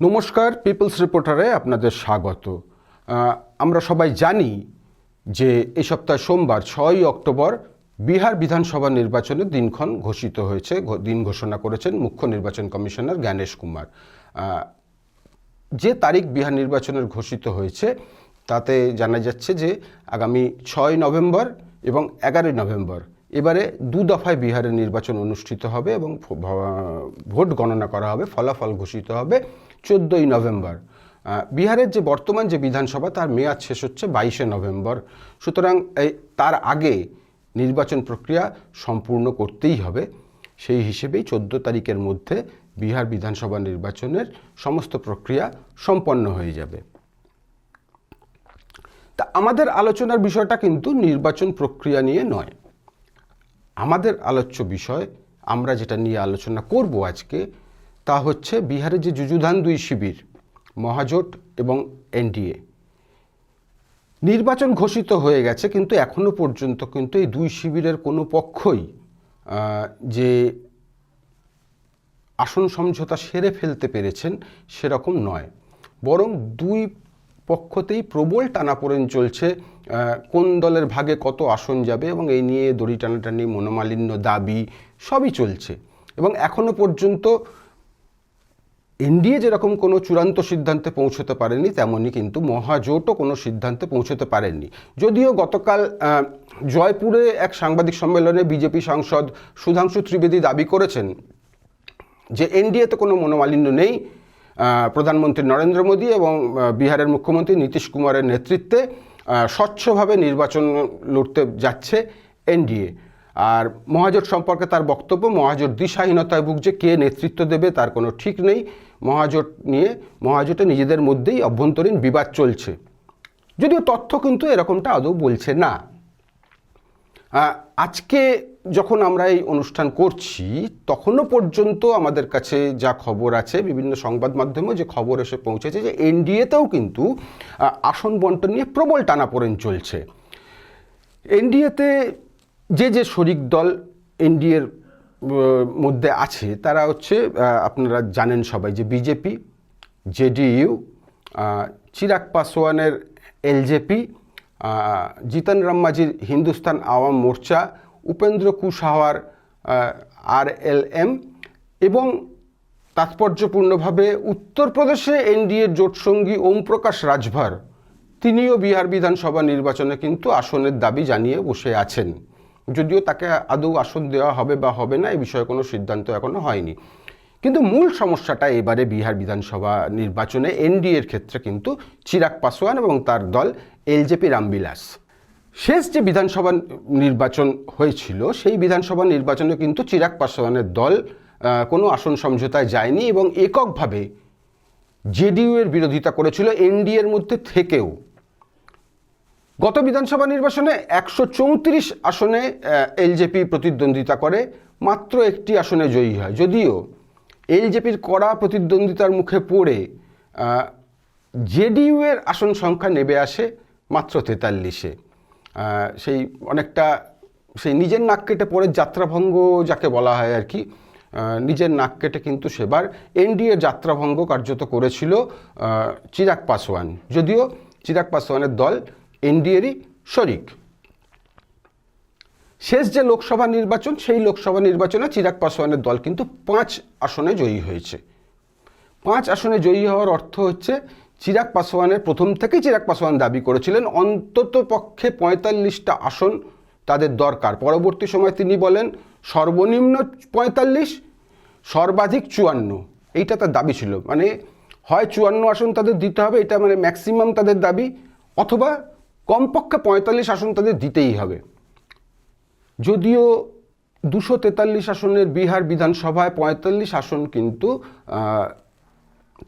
নমস্কার পিপলস রিপোর্টারে আপনাদের স্বাগত। আমরা সবাই জানি যে এই সপ্তাহ সোমবার, ছয়ই অক্টোবর, বিহার বিধানসভা নির্বাচনের দিনক্ষণ ঘোষিত হয়েছে দিন ঘোষণা করেছেন মুখ্য নির্বাচন কমিশনার জ্ঞানেশ কুমার। যে তারিখ বিহার নির্বাচনের ঘোষিত হয়েছে, তাতে জানা যাচ্ছে যে আগামী ছয় নভেম্বর এবং এগারোই নভেম্বর এবারে দু দফায় বিহারের নির্বাচন অনুষ্ঠিত হবে এবং ভোট গণনা করা হবে, ফলাফল ঘোষিত হবে চোদ্দোই নভেম্বর। বিহারের যে বর্তমান যে বিধানসভা, তার মেয়াদ শেষ হচ্ছে বাইশে নভেম্বর। সুতরাং এই, তার আগে নির্বাচন প্রক্রিয়া সম্পূর্ণ করতেই হবে। সেই হিসেবেই চোদ্দ তারিখের মধ্যে বিহার বিধানসভা নির্বাচনের সমস্ত প্রক্রিয়া সম্পন্ন হয়ে যাবে। তা আমাদের আলোচনার বিষয়টা কিন্তু নির্বাচন প্রক্রিয়া নিয়ে নয়। আমাদের আলোচ্য বিষয়, আমরা যেটা নিয়ে আলোচনা করব আজকে, তা হচ্ছে বিহারে যে যুযুধান দুই শিবির, মহাজোট এবং এনডিএ। নির্বাচন ঘোষিত হয়ে গেছে, কিন্তু এখনও পর্যন্ত কিন্তু এই দুই শিবিরের কোনো পক্ষই যে আসন সমঝোতা সেরে ফেলতে পেরেছেন সেরকম নয়। বরং দুই পক্ষতেই প্রবল টানাপোড়েন চলছে কোন দলের ভাগে কত আসন যাবে এবং এই নিয়ে দড়ি টানাটানি, মনোমালিন্য, দাবি সবই চলছে। এবং এখনও পর্যন্ত এনডিএ যেরকম কোনো চূড়ান্ত সিদ্ধান্তে পৌঁছতে পারেনি, তেমনই কিন্তু মহাজোটও কোনো সিদ্ধান্তে পৌঁছতে পারেননি যদিও গতকাল জয়পুরে এক সাংবাদিক সম্মেলনে বিজেপি সাংসদ সুধাংশু ত্রিবেদী দাবি করেছেন যে এনডিএতে কোনো মনোমালিন্য নেই প্রধানমন্ত্রী নরেন্দ্র মোদী এবং বিহারের মুখ্যমন্ত্রী নীতিশ কুমারের নেতৃত্বে স্বচ্ছভাবে নির্বাচন লড়তে যাচ্ছে এনডিএ। আর মহাজোট সম্পর্কে তার বক্তব্য, মহাজোট দিশাহীনতায় ভুগছে, কে নেতৃত্ব দেবে তার কোনো ঠিক নেই। মহাজোট নিয়ে, মহাজোটে নিজেদের মধ্যেই অভ্যন্তরীণ বিবাদ চলছে। যদিও তথ্য কিন্তু এরকমটা আদৌ বলছে না। আজকে যখন আমরা এই অনুষ্ঠান করছি, তখনও পর্যন্ত আমাদের কাছে যা খবর আছে, বিভিন্ন সংবাদ মাধ্যমে যে খবর এসে পৌঁছেছে যে এনডিএতেও কিন্তু আসন বন্টন নিয়ে প্রবল টানাপোড়েন চলছে। এনডিএতে যে যে শরিক দল এনডিএর মধ্যে আছে, তারা হচ্ছে আপনারা জানেন সবাই যে বিজেপি, জেডিইউ চিরাগ পাসওয়ানের এলজেপি জিতন রাম মাঝির হিন্দুস্তান আওয়াম মোর্চা উপেন্দ্র কুশওয়ার আর এল এম এবং তাৎপর্যপূর্ণভাবে উত্তরপ্রদেশে এনডিএর জোটসঙ্গী ওমপ্রকাশ রাজভর, তিনিও বিহার বিধানসভা নির্বাচনে কিন্তু আসনের দাবি জানিয়ে বসে আছেন। যদিও তাকে আদৌ আসন দেওয়া হবে বা হবে না এই বিষয়ে কোনো সিদ্ধান্ত এখনও হয়নি। কিন্তু মূল সমস্যাটা এবারে বিহার বিধানসভা নির্বাচনে এনডিএর ক্ষেত্রে কিন্তু চিরাগ পাসওয়ান এবং তার দল এলজেপি রামবিলাস। শেষ যে বিধানসভা নির্বাচন হয়েছিল, সেই বিধানসভা নির্বাচনে কিন্তু চিরাগ পাসওয়ানের দল কোনো আসন সমঝোতায় যায়নি এবং এককভাবে জেডিইউ এর বিরোধিতা করেছিল এনডিএর মধ্যে থেকেও। গত বিধানসভা নির্বাচনে একশো চৌত্রিশ আসনে এলজেপি প্রতিদ্বন্দ্বিতা করে, মাত্র একটি আসনে জয়ী হয়। যদিও এলজেপির কড়া প্রতিদ্বন্দ্বিতার মুখে পড়ে জেডিইউ এর আসন সংখ্যা নেমে আসে মাত্র তেতাল্লিশে। সেই অনেকটা সেই নিজের নাক কেটে পড়ে যাত্রাভঙ্গ যাকে বলা হয় আর কি নিজের নাক কেটে কিন্তু সেবার এনডিএ যাত্রাভঙ্গ কার্যত করেছিল চিরাগ পাসওয়ান যদিও চিরাগ পাসওয়ানের দল এনডিএরই শরিক। শেষ যে লোকসভা নির্বাচন, সেই লোকসভা নির্বাচনে চিরাগ পাসওয়ানের দল কিন্তু পাঁচ আসনে জয়ী হয়েছে। পাঁচ আসনে জয়ী হওয়ার অর্থ হচ্ছে চিরাগ পাসওয়ানের প্রথম থেকেই চিরাগ পাসওয়ান দাবি করেছিলেন। অন্তত পক্ষে পঁয়তাল্লিশটা আসন তাদের দরকার। পরবর্তী সময় তিনি বলেন, সর্বনিম্ন পঁয়তাল্লিশ, সর্বাধিক চুয়ান্ন। এইটা তার দাবি ছিল। মানে হয় চুয়ান্ন আসন তাদের দিতে হবে, এটা মানে ম্যাক্সিমাম তাদের দাবি, অথবা কমপক্ষে পঁয়তাল্লিশ আসন তাদের দিতেই হবে। যদিও দুশো তেতাল্লিশ আসনের বিহার বিধানসভায় পঁয়তাল্লিশ আসন কিন্তু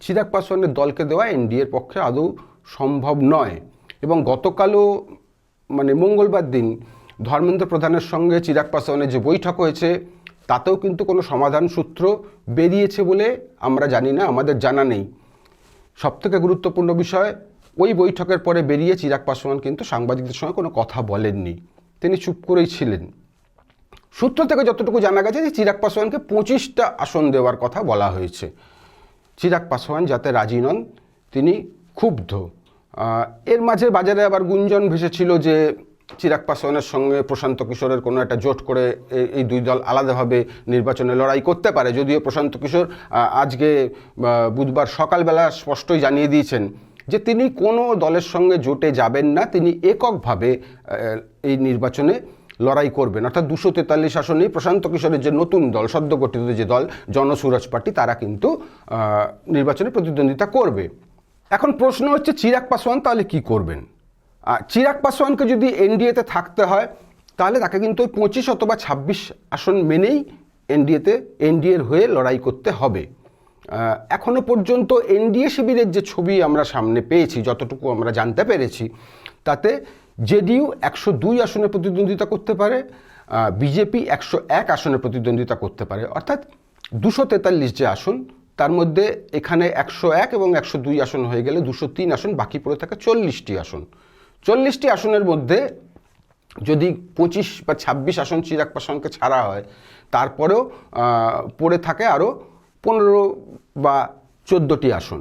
চিরাগ পাসওয়ানের দলকে দেওয়া এনডিএর পক্ষে আদৌ সম্ভব নয়। এবং গতকালও মানে মঙ্গলবার দিন ধর্মেন্দ্র প্রধানের সঙ্গে চিরাগ পাসওয়ানের যে বৈঠক হয়েছে, তাতেও কিন্তু কোনো সমাধান সূত্র বেরিয়েছে বলে আমরা জানি না, আমাদের জানা নেই। সবথেকে গুরুত্বপূর্ণ বিষয়, ওই বৈঠকের পরে বেরিয়ে চিরাগ পাসওয়ান কিন্তু সাংবাদিকদের সঙ্গে কোনো কথা বলেননি। তিনি চুপ করেই ছিলেন। সূত্র থেকে যতটুকু জানা গেছে যে চিরাগ পাসওয়ানকে পঁচিশটা আসন দেওয়ার কথা বলা হয়েছে। চিরাগ পাসওয়ান যাতে রাজি নন, তিনি ক্ষুব্ধ। এর মাঝে বাজারে আবার গুঞ্জন ভেসেছিল যে চিরাগ পাসওয়ানের সঙ্গে প্রশান্ত কিশোরের কোনো একটা জোট করে এই দুই দল আলাদাভাবে নির্বাচনে লড়াই করতে পারে। যদিও প্রশান্ত কিশোর আজকে বুধবার সকালবেলা স্পষ্টই জানিয়ে দিয়েছেন যে তিনি কোনো দলের সঙ্গে জোটে যাবেন না, তিনি এককভাবে এই নির্বাচনে লড়াই করবেন। অর্থাৎ দুশো তেতাল্লিশ আসনেই প্রশান্ত কিশোরের যে নতুন দল সদ্য গঠিত যে দল জনসুরজ পার্টি তারা কিন্তু নির্বাচনে প্রতিদ্বন্দ্বিতা করবে। এখন প্রশ্ন হচ্ছে চিরাগ পাসওয়ান তাহলে কি করবেন? চিরাগ পাসওয়ানকে যদি এনডিএতে থাকতে হয় তাহলে তাকে কিন্তু ওই পঁচিশ অথবা ছাব্বিশ আসন মেনেই এনডিএতে এনডিএর হয়ে লড়াই করতে হবে। আহ, এখনও পর্যন্ত এনডিএ শিবিরের যে ছবি আমরা সামনে পেয়েছি যতটুকু আমরা জানতে পেরেছি তাতে জেডিইউ একশো দুই আসনে প্রতিদ্বন্দ্বিতা করতে পারে বিজেপি একশো এক আসনে প্রতিদ্বন্দ্বিতা করতে পারে। অর্থাৎ দুশো তেতাল্লিশ যে আসন, তার মধ্যে এখানে একশো এক এবং একশো দুই আসন হয়ে গেলে দুশো তিন আসন, বাকি পড়ে থাকে চল্লিশটি আসন। চল্লিশটি আসনের মধ্যে যদি পঁচিশ বা ছাব্বিশ আসন চিরাগ পাসওয়ানকে ছাড়া হয়, তারপরেও পড়ে থাকে আরও পনেরো বা চোদ্দোটি আসন।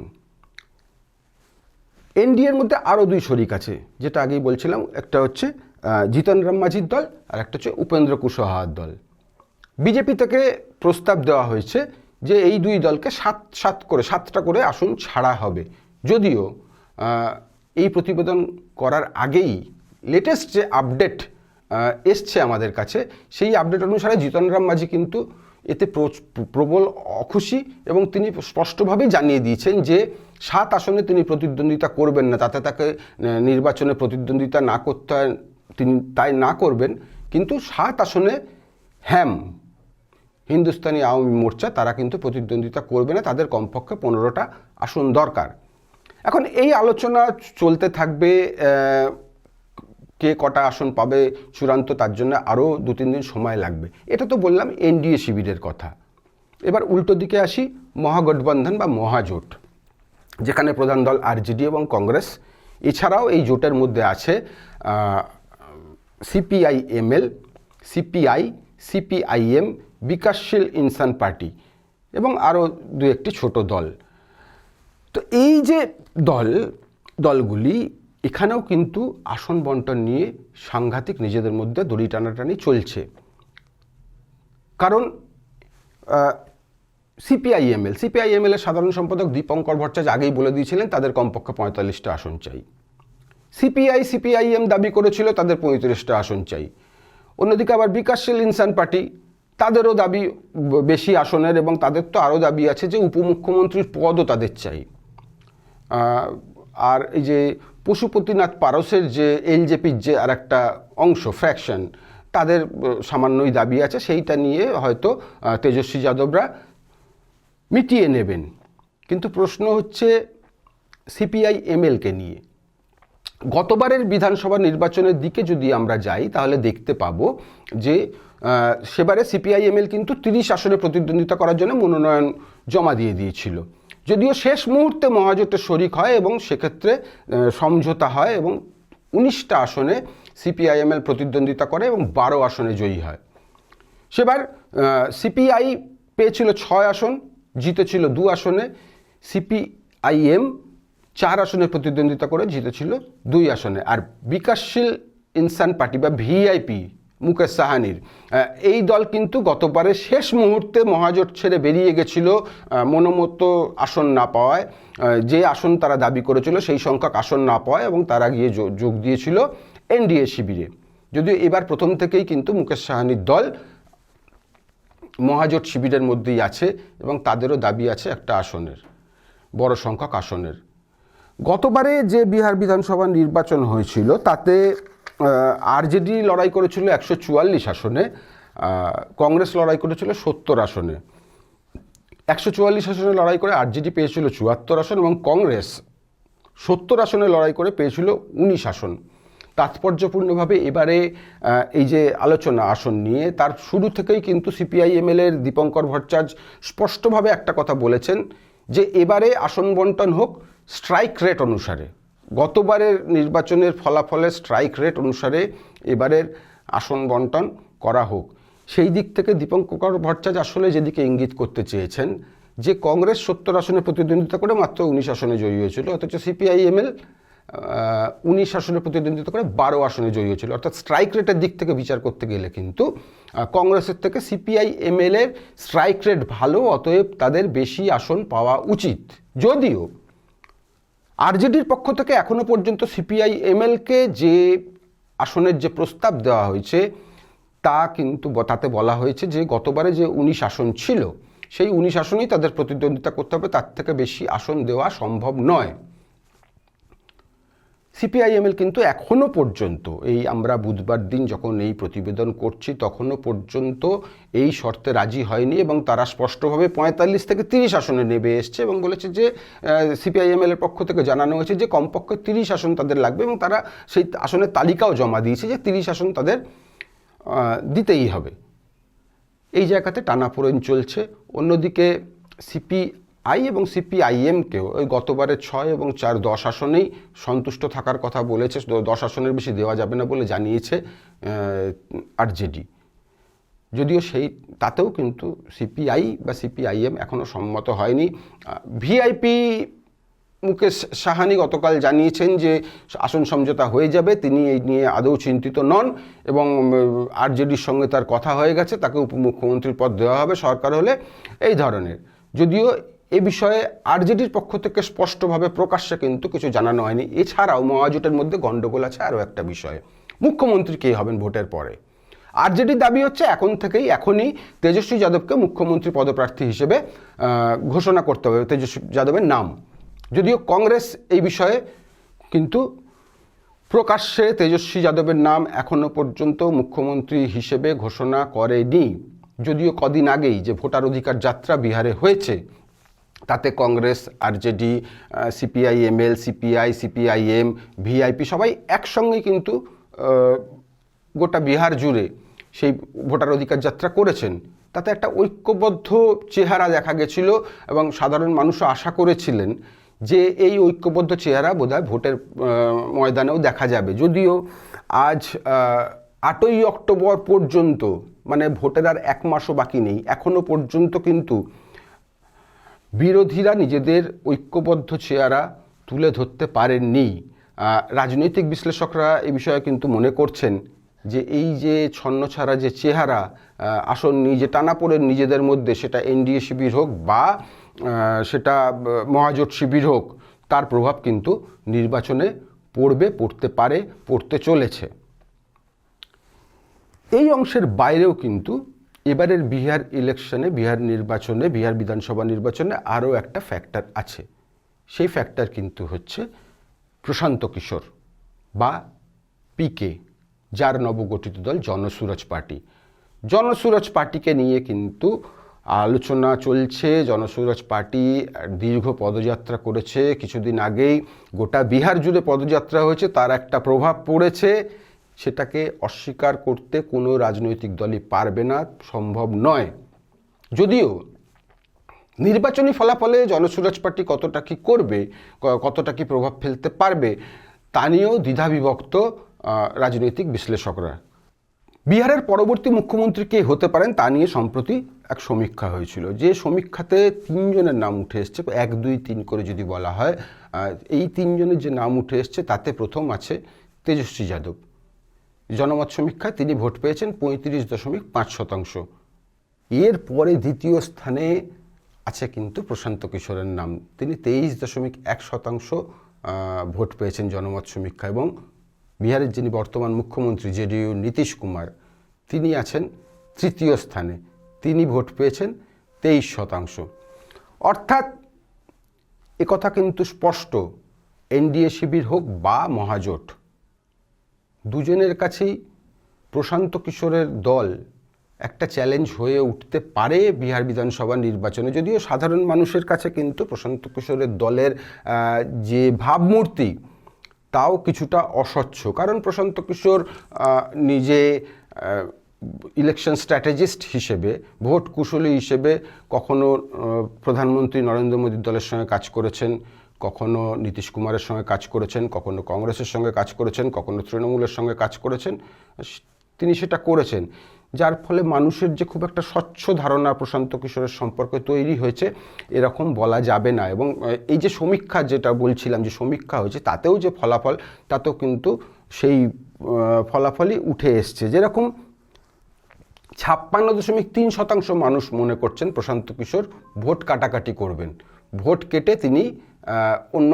এনডিএর মধ্যে আরও দুই শরিক আছে যেটা আগেই বলছিলাম একটা হচ্ছে আহ, জিতন রাম মাঝির দল আর একটা হচ্ছে উপেন্দ্র কুশওয়াহার দল। বিজেপি থেকে প্রস্তাব দেওয়া হয়েছে যে এই দুই দলকে সাত সাত করে সাতটা করে আসন ছাড়া হবে। যদিও এই প্রতিবেদন করার আগেই লেটেস্ট যে আপডেট এসছে আমাদের কাছে সেই আপডেট অনুসারে জিতনরাম মাঝি কিন্তু এতে প্রবল অখুশি এবং তিনি স্পষ্টভাবেই জানিয়ে দিয়েছেন যে সাত আসনে তিনি প্রতিদ্বন্দ্বিতা করবেন না, তাতে তাকে নির্বাচনে প্রতিদ্বন্দ্বিতা না করতে হয়, তিনি তাই না করবেন। কিন্তু সাত আসনে হ্যাম, হিন্দুস্তানি আওয়ামী মোর্চা, তারা কিন্তু প্রতিদ্বন্দ্বিতা করবে না, তাদের কমপক্ষে পনেরোটা আসন দরকার। এখন এই আলোচনা চলতে থাকবে কে কটা আসন পাবে চূড়ান্ত, তার জন্য আরও দু, তিন দিন সময় লাগবে। এটা তো বললাম এনডিএ শিবিরের কথা। এবার উল্টো দিকে আসি, মহাগঠবন্ধন বা মহাজোট, যেখানে প্রধান দল আরজেডি এবং কংগ্রেস। এছাড়াও এই জোটের মধ্যে আছে সিপিআই এমএল সিপিআই, সিপিআইএম, বিকাশশীল ইনসান পার্টি এবং আরও দু একটি ছোট দল। তো এই যে দল, দলগুলি এখানেও কিন্তু আসন বন্টন নিয়ে সাংঘাতিক নিজেদের মধ্যে দড়ি টানাটানি চলছে। কারণ সিপিআইএমএল সিপিআইএমএল এর সাধারণ সম্পাদক দীপঙ্কর ভট্টাচার্য আগেই বলে দিয়েছিলেন, তাদের কমপক্ষে পঁয়তাল্লিশটা আসন চাই। সিপিআই, সিপিআইএম দাবি করেছিল, তাদের পঁয়ত্রিশটা আসন চাই। অন্যদিকে আবার বিকাশশীল ইনসান পার্টি, তাদেরও দাবি বেশি আসনের এবং তাদের তো আরও দাবি আছে যে, উপমুখ্যমন্ত্রীর পদও তাদের চাই। আর এই যে পশুপতিনাথ পারসের যে এলজেপির যে আর একটা অংশ ফ্র্যাকশন তাদের সামান্যই দাবি আছে। সেইটা নিয়ে হয়তো তেজস্বী যাদবরা মিটিয়ে নেবেন। কিন্তু প্রশ্ন হচ্ছে সিপিআই, এমএলকে নিয়ে। গতবারের বিধানসভা নির্বাচনের দিকে যদি আমরা যাই, তাহলে দেখতে পাবো যে সেবারে সিপিআইএমএল কিন্তু তিরিশ আসনে প্রতিদ্বন্দ্বিতা করার জন্য মনোনয়ন জমা দিয়ে দিয়েছিল। যদিও শেষ মুহূর্তে মহাজোটে শরিক হয় এবং সেক্ষেত্রে সমঝোতা হয় এবং উনিশটা আসনে সিপিআইএমএল প্রতিদ্বন্দ্বিতা করে এবং বারো আসনে জয়ী হয়। সেবার সিপিআই পেয়েছিল ছয় আসন, জিতেছিল দু আসনে, সিপিআইএম চার আসনে প্রতিদ্বন্দ্বিতা করে জিতেছিল দুই আসনে। আর বিকাশশীল ইনসান পার্টি বা ভিআইপি মুকেশ সাহানির। এই দল কিন্তু গতবারে শেষ মুহূর্তে মহাজোট ছেড়ে বেরিয়ে গেছিল মনোমতো আসন না পাওয়ায়। যে আসন তারা দাবি করেছিল সেই সংখ্যক আসন না পাওয়ায় এবং তারা গিয়ে যোগ দিয়েছিল এনডিএ শিবিরে। যদিও এবার প্রথম থেকেই কিন্তু মুকেশ সাহানির দল মহাজোট শিবিরের মধ্যেই আছে এবং তাদেরও দাবি আছে একটা আসনের, বড় সংখ্যক আসনের। গতবারে যে বিহার বিধানসভা নির্বাচন হয়েছিল, তাতে আরজেডি লড়াই করেছিল একশো চুয়াল্লিশ আসনে কংগ্রেস লড়াই করেছিল সত্তর আসনে। একশো চুয়াল্লিশ আসনে লড়াই করে আরজেডি পেয়েছিল চুয়াত্তর আসন এবং কংগ্রেস সত্তর আসনে লড়াই করে পেয়েছিল উনিশ আসন। তাৎপর্যপূর্ণভাবে এবারে এই যে আলোচনা আসন নিয়ে, তার শুরু থেকেই কিন্তু সিপিআইএমএল এর দীপঙ্কর ভট্টাচার্য স্পষ্টভাবে একটা কথা বলেছেন যে এবারে আসন বন্টন হোক, স্ট্রাইক রেট অনুসারে। গতবারের নির্বাচনের ফলাফলের স্ট্রাইক রেট অনুসারে এবারের আসন বন্টন করা হোক। সেই দিক থেকে দীপঙ্কর ভট্টাচার্য আসলে যেদিকে ইঙ্গিত করতে চেয়েছেন, যে কংগ্রেস সত্তর আসনে প্রতিদ্বন্দ্বিতা করে মাত্র উনিশ আসনে জয়ী হয়েছিল, অথচ সিপিআইএমএল উনিশ আসনে প্রতিদ্বন্দ্বিতা করে বারো আসনে জয়ী হয়েছিল। অর্থাৎ স্ট্রাইক রেটের দিক থেকে বিচার করতে গেলে কিন্তু কংগ্রেসের থেকে সিপিআই, এমএল এর স্ট্রাইক রেট ভালো, অতএব তাদের বেশি আসন পাওয়া উচিত। যদিও আরজেডির পক্ষ থেকে এখনও পর্যন্ত সিপিআই, এমএলকে যে আসনের যে প্রস্তাব দেওয়া হয়েছে, তা কিন্তু তাতে বলা হয়েছে যে গতবারে যে উনিশ আসন ছিল, সেই উনিশ আসনেই তাদের প্রতিদ্বন্দ্বিতা করতে হবে, তার থেকে বেশি আসন দেওয়া সম্ভব নয়। সিপিআইএমএল কিন্তু এখনও পর্যন্ত এই আমরা বুধবার দিন যখন এই প্রতিবেদন করছি তখনও পর্যন্ত এই শর্তে রাজি হয়নি এবং তারা স্পষ্টভাবে পঁয়তাল্লিশ থেকে তিরিশ আসনে নেমে এসছে এবং বলেছে যে সিপিআইএমএল এর পক্ষ থেকে জানানো হয়েছে যে, কমপক্ষে তিরিশ আসন তাদের লাগবে এবং তারা সেই আসনের তালিকাও জমা দিয়েছে যে, তিরিশ আসন তাদের দিতেই হবে। এই জায়গাতে টানাপোড়েন চলছে। অন্যদিকে সিপিআই এবং সিপিআইএমকেও ওই গতবারে ছয় এবং চার দশ আসনেই সন্তুষ্ট থাকার কথা বলেছে দশ আসনের বেশি দেওয়া যাবে না বলে জানিয়েছে আরজেডি। যদিও সেই, তাতেও কিন্তু সিপিআই বা সিপিআইএম এখনও সম্মত হয়নি। ভিআইপি মুকেশ সাহানি গতকাল জানিয়েছেন যে আসন সমঝোতা হয়ে যাবে, তিনি এই নিয়ে আদৌ চিন্তিত নন এবং আরজেডির সঙ্গে তার কথা হয়ে গেছে, তাকে উপমুখ্যমন্ত্রীর পদ দেওয়া হবে সরকার হলে, এই ধরনের। যদিও এ বিষয়ে আরজেডির পক্ষ থেকে স্পষ্টভাবে প্রকাশ্যে কিন্তু কিছু জানানো হয়নি। এছাড়াও মহাজোটের মধ্যে গণ্ডগোল আছে আরও একটা বিষয়ে। মুখ্যমন্ত্রী কে হবেন ভোটের পরে? আরজেডির দাবি হচ্ছে এখন থেকেই, এখনই তেজস্বী যাদবকে মুখ্যমন্ত্রী পদপ্রার্থী হিসেবে ঘোষণা করতে হবে তেজস্বী যাদবের নাম। যদিও কংগ্রেস এই বিষয়ে কিন্তু প্রকাশ্যে তেজস্বী যাদবের নাম এখনও পর্যন্ত মুখ্যমন্ত্রী হিসেবে ঘোষণা করেনি। যদিও কদিন আগেই যে ভোটার অধিকার যাত্রা বিহারে হয়েছে তাতে Congress, RJD CPI, ML, CPI, CPIM, VIP সবাই একসঙ্গেই কিন্তু গোটা বিহার জুড়ে সেই ভোটার অধিকার যাত্রা করেছেন। তাতে একটা ঐক্যবদ্ধ চেহারা দেখা গেছিল এবং সাধারণ মানুষও আশা করেছিলেন যে এই ঐক্যবদ্ধ চেহারা বোধহয় ভোটের ময়দানেও দেখা যাবে। যদিও আজ আটই অক্টোবর পর্যন্ত মানে ভোটের আর এক মাসও বাকি নেই এখনও পর্যন্ত কিন্তু বিরোধীরা নিজেদের ঐক্যবদ্ধ চেহারা তুলে ধরতে পারেননি। রাজনৈতিক বিশ্লেষকরা এ বিষয়ে কিন্তু মনে করছেন যে এই যে ছন্নছাড়া যে চেহারা আসন নিজে টানা পড়ে নিজেদের মধ্যে, সেটা এনডিএ শিবির হোক বা সেটা মহাজোট শিবির হোক, তার প্রভাব কিন্তু নির্বাচনে পড়বে, পড়তে পারে, পড়তে চলেছে। এই অংশের বাইরেও কিন্তু এবারের বিহার ইলেকশনে, বিহার নির্বাচনে, বিহার বিধানসভা নির্বাচনে আরও একটা ফ্যাক্টর আছে। সেই ফ্যাক্টর কিন্তু হচ্ছে প্রশান্ত কিশোর বা পিকে যার নবগঠিত দল জনসুরজ পার্টি। জনসুরজ পার্টিকে নিয়ে কিন্তু আলোচনা চলছে। জনসুরজ পার্টি দীর্ঘ পদযাত্রা করেছে। কিছুদিন আগেই গোটা বিহার জুড়ে পদযাত্রা হয়েছে, তার একটা প্রভাব পড়েছে। সেটাকে অস্বীকার করতে কোনো রাজনৈতিক দলই পারবে না, সম্ভব নয়। যদিও নির্বাচনী ফলাফলে জনসুরাজ পার্টি কতটা কি করবে কতটা কি প্রভাব ফেলতে পারবে, তা নিয়েও দ্বিধাবিভক্ত রাজনৈতিক বিশ্লেষকরা। বিহারের পরবর্তী মুখ্যমন্ত্রী কে হতে পারেন তা নিয়ে সম্প্রতি এক সমীক্ষা হয়েছিল। যে সমীক্ষাতে তিনজনের নাম উঠে এসছে, এক, দুই, তিন করে যদি বলা হয় এই তিনজনের যে নাম উঠে এসছে, তাতে প্রথম আছে তেজস্বী যাদব। জনমত সমীক্ষায় তিনি ভোট পেয়েছেন পঁয়ত্রিশ দশমিক পাঁচ শতাংশ। এর পরে দ্বিতীয় স্থানে আছে কিন্তু প্রশান্ত কিশোরের নাম। তিনি তেইশ দশমিক এক শতাংশ ভোট পেয়েছেন জনমত সমীক্ষা এবং বিহারের যিনি বর্তমান মুখ্যমন্ত্রী জেডিইউ নীতিশ কুমার, তিনি আছেন তৃতীয় স্থানে। তিনি ভোট পেয়েছেন তেইশ শতাংশ। অর্থাৎ একথা কিন্তু স্পষ্ট। এনডিএ শিবির হোক বা মহাজোট দুজনের কাছেই প্রশান্ত কিশোরের দল একটা চ্যালেঞ্জ হয়ে উঠতে পারে বিহার বিধানসভা নির্বাচনে। যদিও সাধারণ মানুষের কাছে কিন্তু প্রশান্ত কিশোরের দলের যে ভাবমূর্তি, তাও কিছুটা অস্বচ্ছ। কারণ প্রশান্ত কিশোর নিজে ইলেকশন স্ট্র্যাটেজিস্ট হিসেবে, ভোট কুশলী হিসেবে কখনো প্রধানমন্ত্রী নরেন্দ্র মোদীর দলের সঙ্গে কাজ করেছেন। কখনো নীতিশ কুমারের সঙ্গে কাজ করেছেন, কখনো কংগ্রেসের সঙ্গে কাজ করেছেন, কখনো তৃণমূলের সঙ্গে কাজ করেছেন তিনি সেটা করেছেন। যার ফলে মানুষের যে খুব একটা স্বচ্ছ ধারণা প্রশান্ত কিশোরের সম্পর্কে তৈরি হয়েছে, এরকম বলা যাবে না। এবং এই যে সমীক্ষা যেটা বলছিলাম, যে সমীক্ষা হয়েছে, তাতেও যে ফলাফল, তাতেও কিন্তু সেই ফলাফলই উঠে এসছে। যেরকম ছাপ্পান্ন দশমিক তিন শতাংশ মানুষ মনে করছেন প্রশান্ত কিশোর ভোট কাটাকাটি করবেন। ভোট কেটে তিনি অন্য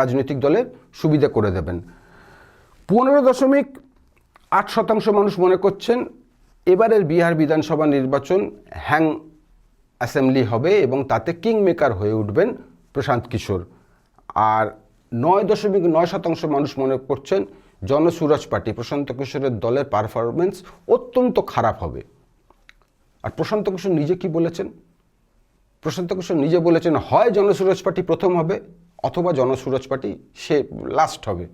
রাজনৈতিক দলে সুবিধা করে দেবেন। পনেরো দশমিক আট শতাংশ মানুষ মনে করছেন এবারের বিহার বিধানসভা নির্বাচন হ্যাং অ্যাসেম্বলি হবে এবং তাতে কিং মেকার হয়ে উঠবেন প্রশান্ত কিশোর। আর নয় দশমিক নয় শতাংশ মানুষ মনে করছেন জনসুরজ পার্টি প্রশান্ত কিশোরের দলের পারফরমেন্স অত্যন্ত খারাপ হবে। আর প্রশান্ত কিশোর নিজে কি বলেছেন? প্রশান্ত কিশোর নিজে বলেছেন, হয় জনসুরজ পার্টি প্রথম হবে অথবা জনসুরজ পার্টি সে লাস্ট হবে।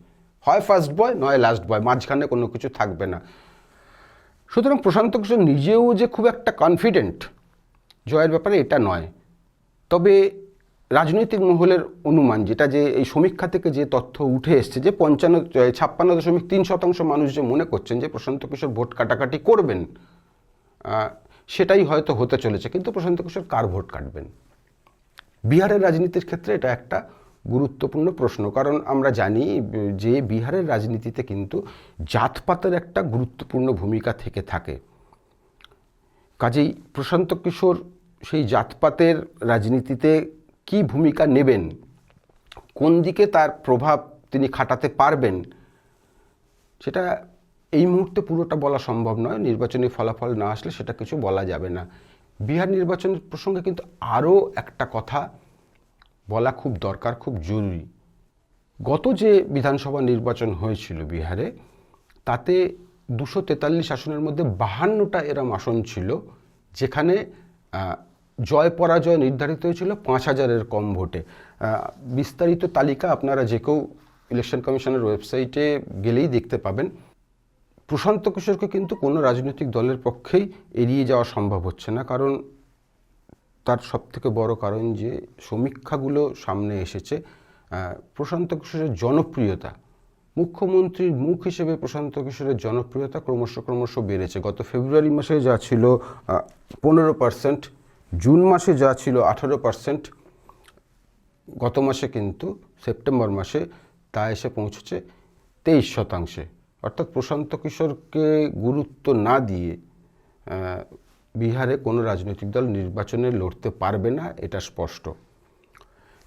হয় ফার্স্ট বয় নয় লাস্ট বয় মাঝখানে কোনো কিছু থাকবে না। সুতরাং প্রশান্ত কিশোর নিজেও যে খুব একটা কনফিডেন্ট জয়ের ব্যাপারে এটা নয়। তবে রাজনৈতিক মহলের অনুমান যেটা যে এই সমীক্ষা থেকে যে তথ্য উঠে এসছে যে পঞ্চান্ন, ছাপ্পান্ন দশমিক তিন শতাংশ মানুষ যে মনে করছেন যে প্রশান্ত কিশোর ভোট কাটাকাটি করবেন সেটাই হয়তো হতে চলেছে, কিন্তু প্রশান্ত কিশোর কার ভোট কাটবেন? বিহারের রাজনীতির ক্ষেত্রে এটা একটা গুরুত্বপূর্ণ প্রশ্ন, কারণ আমরা জানি যে বিহারের রাজনীতিতে কিন্তু জাতপাতের একটা গুরুত্বপূর্ণ ভূমিকা থেকে থাকে। কাজেই প্রশান্ত কিশোর সেই জাতপাতের রাজনীতিতে কি ভূমিকা নেবেন? কোন দিকে তার প্রভাব তিনি খাটাতে পারবেন? সেটা এই মুহূর্তে পুরোটা বলা সম্ভব নয়, নির্বাচনী ফলাফল না আসলে সেটা কিছু বলা যাবে না। বিহার নির্বাচনের প্রসঙ্গে কিন্তু আরও একটা কথা বলা খুব দরকার, খুব জরুরি। গত যে বিধানসভা নির্বাচন হয়েছিল বিহারে, তাতে দুশো তেতাল্লিশ আসনের মধ্যে বাহান্নটা এরম আসন ছিল, যেখানে জয় পরাজয় নির্ধারিত হয়েছিল পাঁচ হাজারের কম ভোটে। বিস্তারিত তালিকা আপনারা যে কেউ ইলেকশন কমিশনের ওয়েবসাইটে গেলেই দেখতে পাবেন। প্রশান্ত কিশোরকে কিন্তু কোনো রাজনৈতিক দলের পক্ষেই এড়িয়ে যাওয়া সম্ভব হচ্ছে না, কারণ তার সবথেকে বড় কারণ যে সমীক্ষাগুলো সামনে এসেছে প্রশান্ত কিশোরের জনপ্রিয়তা। মুখ্যমন্ত্রীর মুখ হিসেবে প্রশান্ত কিশোরের জনপ্রিয়তা ক্রমশ ক্রমশ বেড়েছে। গত ফেব্রুয়ারি মাসে যা ছিল পনেরো পার্সেন্ট জুন মাসে যা ছিল আঠারো পার্সেন্ট গত মাসে কিন্তু সেপ্টেম্বর মাসে তা এসে পৌঁছেছে তেইশ শতাংশে। অর্থাৎ প্রশান্ত কিশোরকে গুরুত্ব না দিয়ে বিহারে কোনো রাজনৈতিক দল নির্বাচনে লড়তে পারবে না, এটা স্পষ্ট।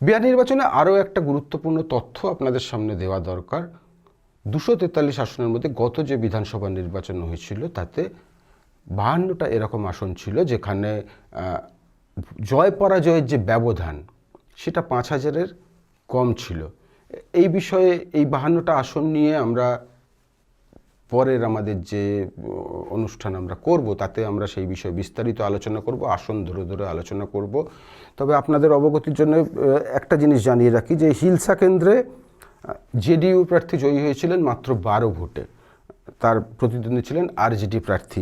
বিহার নির্বাচনে আরও একটা গুরুত্বপূর্ণ তথ্য আপনাদের সামনে দেওয়া দরকার। দুশো তেতাল্লিশ আসনের মধ্যে গত যে বিধানসভা নির্বাচন হয়েছিল, তাতে বাহান্নটা এরকম আসন ছিল, যেখানে জয় পরাজয়ের যে ব্যবধান, সেটা পাঁচ হাজারের কম ছিল। এই বিষয়ে এই বাহান্নটা আসন নিয়ে আমরা পরের আমাদের যে অনুষ্ঠান আমরা করব, তাতে আমরা সেই বিষয়ে বিস্তারিত আলোচনা করব, আসন ধরে ধরে আলোচনা করব। তবে আপনাদের অবগতির জন্য একটা জিনিস জানিয়ে রাখি যে, হিলসা কেন্দ্রে জেডিইউ প্রার্থী জয়ী হয়েছিলেন মাত্র বারো ভোটে। তার প্রতিদ্বন্দ্বী ছিলেন আরজেডি প্রার্থী।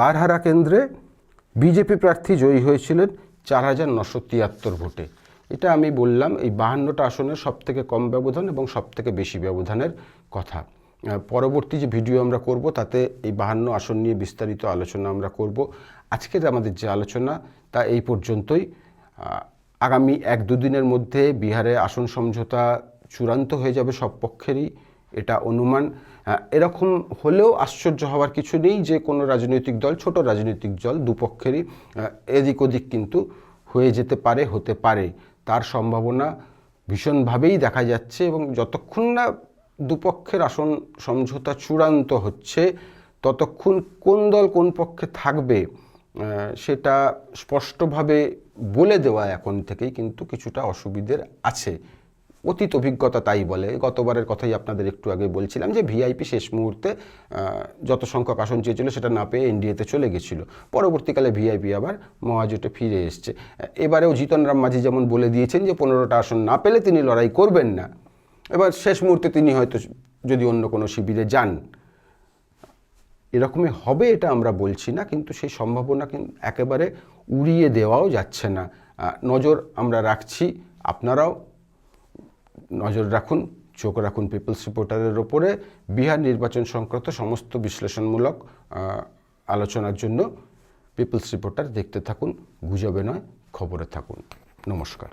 বারহারা কেন্দ্রে বিজেপি প্রার্থী জয়ী হয়েছিলেন চার হাজার নশো তিয়াত্তর ভোটে। এটা আমি বললাম, এই বাহান্নটা আসনের সবথেকে কম ব্যবধান এবং সবথেকে বেশি ব্যবধানের কথা। পরবর্তী যে ভিডিও আমরা করব, তাতে এই বাহান্ন আসন নিয়ে বিস্তারিত আলোচনা আমরা করব। আজকের আমাদের যে আলোচনা, তা এই পর্যন্তই। আগামী এক দুদিনের মধ্যে বিহারে আসন সমঝোতা চূড়ান্ত হয়ে যাবে সব পক্ষেরই, এটা অনুমান। এরকম হলেও আশ্চর্য হওয়ার কিছু নেই যে কোনো রাজনৈতিক দল, ছোট রাজনৈতিক দল দুপক্ষেরই এদিক ওদিক কিন্তু হয়ে যেতে পারে, হতে পারে। তার সম্ভাবনা ভীষণভাবেই দেখা যাচ্ছে এবং যতক্ষণ না দুপক্ষের আসন সমঝোতা চূড়ান্ত হচ্ছে। ততক্ষণ কোন দল কোন পক্ষে থাকবে সেটা স্পষ্টভাবে বলে দেওয়া এখন থেকেই কিন্তু কিছুটা অসুবিধের আছে। অতীত অভিজ্ঞতা তাই বলে। গতবারের কথাই আপনাদের একটু আগে বলছিলাম যে ভিআইপি শেষ মুহূর্তে যত সংখ্যক আসন চেয়েছিল সেটা না পেয়ে এনডিএতে চলে গেছিল। পরবর্তীকালে ভিআইপি আবার মহাজোটে ফিরে এসছে। এবারেও জিতন রাম মাঝি যেমন বলে দিয়েছেন যে পনেরোটা আসন না পেলে তিনি লড়াই করবেন না। এবার শেষ মুহূর্তে তিনি হয়তো যদি অন্য কোনো শিবিরে যান। এরকমই হবে এটা আমরা বলছি না, কিন্তু সেই সম্ভাবনা কিন্তু একেবারে উড়িয়ে দেওয়াও যাচ্ছে না। নজর আমরা রাখছি আপনারাও। নজর রাখুন, চোখ রাখুন পিপলস রিপোর্টারের ওপরে। বিহার নির্বাচন সংক্রান্ত সমস্ত বিশ্লেষণমূলক আলোচনার জন্য পিপলস রিপোর্টার দেখতে থাকুন, গুজবে নয়, খবরে থাকুন। নমস্কার।